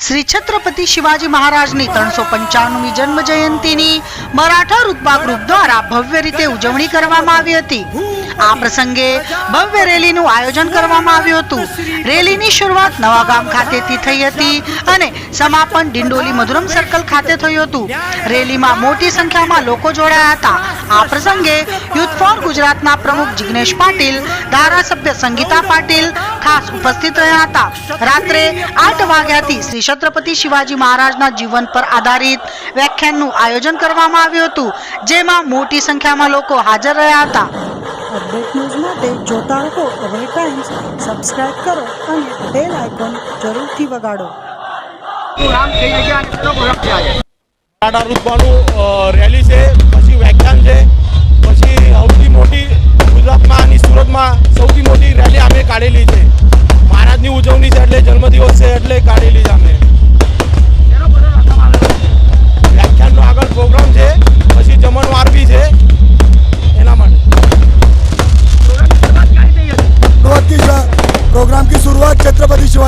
શ્રી છત્રપતિ શિવાજી મહારાજની ત્રણસો પંચાણુમી જન્મ જયંતિની મરાઠા રૂતબા ગ્રુપ દ્વારા ભવ્ય રીતે ઉજવણી કરવામાં આવી હતી. આ પ્રસંગે ભવ્ય રેલીનું આયોજન કરવામાં આવ્યું હતું. રેલીની શરૂઆત નવાગામ ખાતેથી થઈ હતી અને સમાપન ડિંડોલી મધુરમ સર્કલ ખાતે થયું હતું. રેલીમાં મોટી સંખ્યામાં લોકો જોડાયા હતા. આ પ્રસંગે યુથ ફોર ગુજરાતના પ્રમુખ જિગ્નેશ પાટીલ, ધારાસભ્ય સંગીતા પાટીલ ખાસ ઉપસ્થિત રહ્યા હતા. રાત્રે આઠ વાગ્યાથી શ્રી છત્રપતિ શિવાજી મહારાજના જીવન પર આધારિત વ્યાખ્યાનનું આયોજન કરવામાં આવ્યું હતું, જેમાં મોટી સંખ્યામાં લોકો હાજર રહ્યા હતા. અપડેટ ન્યૂઝ માટે જોતા રહો. હવે ટાઈમ્સ. સબસ્ક્રાઇબ કરો અને બેલ આઇકોન જરૂરથી વગાડો. ટાટા રૂપાનું રેલી છે પછી વ્યાખ્યાન છે પછી સૌથી મોટી ગુજરાતમાં અને સુરતમાં સૌથી મોટી રેલી અમે કાઢેલી છે. મહારાજની ઉજવણી છે એટલે જન્મદિવસ છે એટલે કાઢેલી છે અમે. વ્યાખ્યાનનો આગળ પ્રોગ્રામ છે પછી જમણવાર બી છે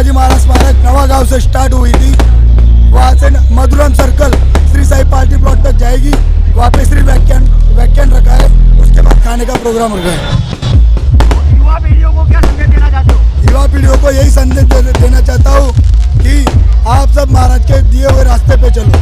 शिवाजी महाराज स्मारक नवा गाँव से स्टार्ट हुई थी। वहाँ से Madhuram circle Shri Sai party plot तक जाएगी। वहाँ पे श्री व्याख्यान व्याख्यान रखा है। उसके बाद खाने का प्रोग्राम रखा है? युवा पीढ़ियों को यही संदेश देना चाहता हूँ कि आप सब महाराज के दिए हुए रास्ते पे चलो।